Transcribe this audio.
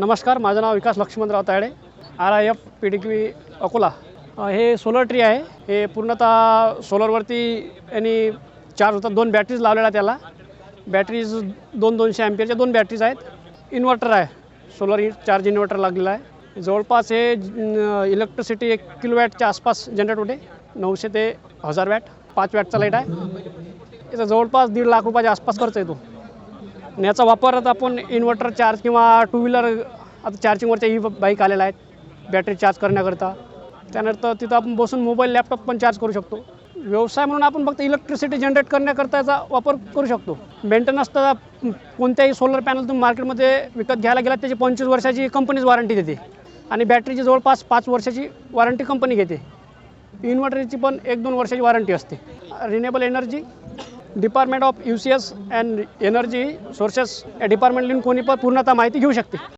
नमस्कार माझं नाव Vikas Laxmanrao Tayade R I F P D Q Akola. हे solar tree आहे. हे पूर्णतः सोलरवरती यांनी चार्ज होतात दोन बॅटरीज लावलेल्या त्याला. बॅटरीज दोन दोनशे ॲम्पियरच्या दोन बॅटरीज आहेत. इन्व्हर्टर आहे. सोलर चार्ज इन्व्हर्टर लागलेला आहे. जवळपास हे इलेक्ट्रिसिटी एक किलोवॅटच्या आसपास जनरेट होते. नऊशे ते हजार वॅट पाच वॅटचा लाइट आहे. याचा जवळपास दीड लाख रुपयाच्या आसपास खर्च येतो. आणि याचा वापर आता आपण इन्व्हर्टर चार्ज किंवा टू व्हीलर आता चार्जिंगवरच्या ई बाईक आलेल्या आहेत बॅटरी चार्ज करण्याकरता. त्यानंतर तिथं आपण बसून मोबाईल लॅपटॉप पण चार्ज करू शकतो. व्यवसाय म्हणून आपण फक्त इलेक्ट्रिसिटी जनरेट करण्याकरता याचा वापर करू शकतो. मेंटेनन्स तर कोणत्याही सोलर पॅनल तुम्ही मार्केटमध्ये विकत घ्यायला गेलात त्याची पंचवीस वर्षाची कंपनीच वॉरंटी देते. आणि बॅटरीची जवळपास पाच वर्षाची वॉरंटी कंपनी घेते. इन्व्हर्टरची पण एक दोन वर्षाची वॉरंटी असते. Renewable energy department of U C S and energy sources या डिपार्टमेंटकडून कोणी पण पूर्णतः माहिती घेऊ शकते.